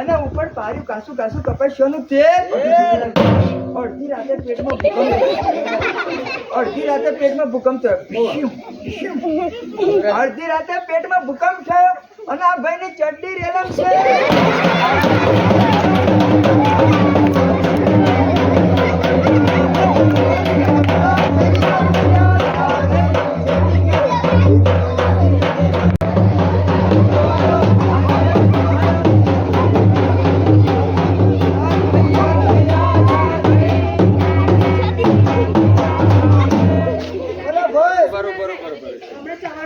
અને ઉપર પાર્યું કાસુ કાસુ કપાસ્યોનું તેલ. અડધી રાતે પેટમાં ભૂકંપ અડધી રાતે પેટમાં ભૂકંપ થયો. અડધી રાતે પેટમાં ભૂકંપ થયો. અને આ ભાઈ ની ચડ્ડી રેલમ છે.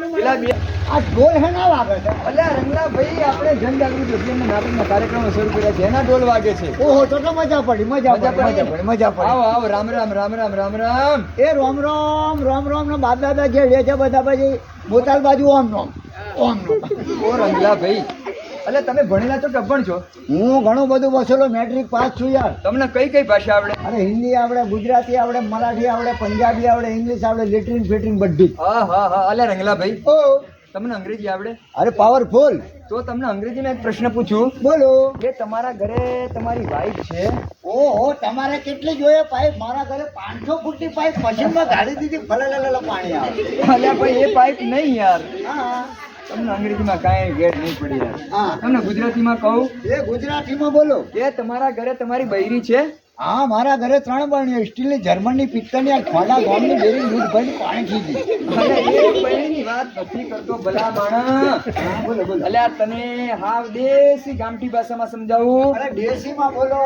આ ઢોલ હે ના વાગે છે? અલ્યા રંગલા ભાઈ આપણે અભિયાનના નાટકના કાર્યક્રમો શરૂ કર્યા છે. એના ઢોલ વાગે છે. ઓહો તો તો મજા પડી મજા મજા પડી? મજા પડી? પડી મજા પડી. આવો આવો રામ રામ રામ રામ રામ રામ. એ રોમ રોમ રોમ રોમ ને બાપ દાદા જે લે છે બધા પછી બોતાલ બાજુ ઓમ નોમ ઓમ રોમ. ઓ રંગલા ભાઈ અલે તમે ભણેલા તો ટભણ છો. હું ઘણું બધું વસેલો મેટ્રિક પાસ છું યાર. તમને કઈ કઈ ભાષા આવડે? અરે હિન્દી આવડે ગુજરાતી આવડે મરાઠી આવડે પંજાબી આવડે ઇંગ્લિશ આવડે લેટરિન ફેટરિન બધી. હા હા હા. અલે રંગલા ભાઈ ઓ. તમને અંગ્રેજી આવડે? અરે પાવરફુલ તો તમને અંગ્રેજીમાં એક પ્રશ્ન પૂછું. બોલો. કે તમારા ઘરે તમારી વાઈફ છે? ઓહો તમારે કેટલી જોઈએ પાઇપ મારા ઘરે પાંચસો ફૂટની પાઇપ મશીનમાં ગાડી દીધી ફલેલેલે પાણી આવે. અલ્યા ભાઈ એ પાઇપ નહીં યાર. હા. તમને અંગ્રેજીમાં કાંઈ ગેર નહીં પડી યાર. તમને ગુજરાતીમાં કહું? એ ગુજરાતીમાં બોલો. એ તમારા ઘરે તમારી બૈરી છે? હા મારા ઘરે ત્રણ બરણીઓ સ્ટીલની જર્મનની પિત્તળની આ ખોડા ગામની બેરી દૂધ ભરી પાણી અલે એ બૈરીની વાત નથી કરતો ભલા માણસ બોલો બોલો. અલ્યા તને હાવ દેશી ગામઠી ભાષામાં સમજાવું. અરે દેશીમાં બોલો.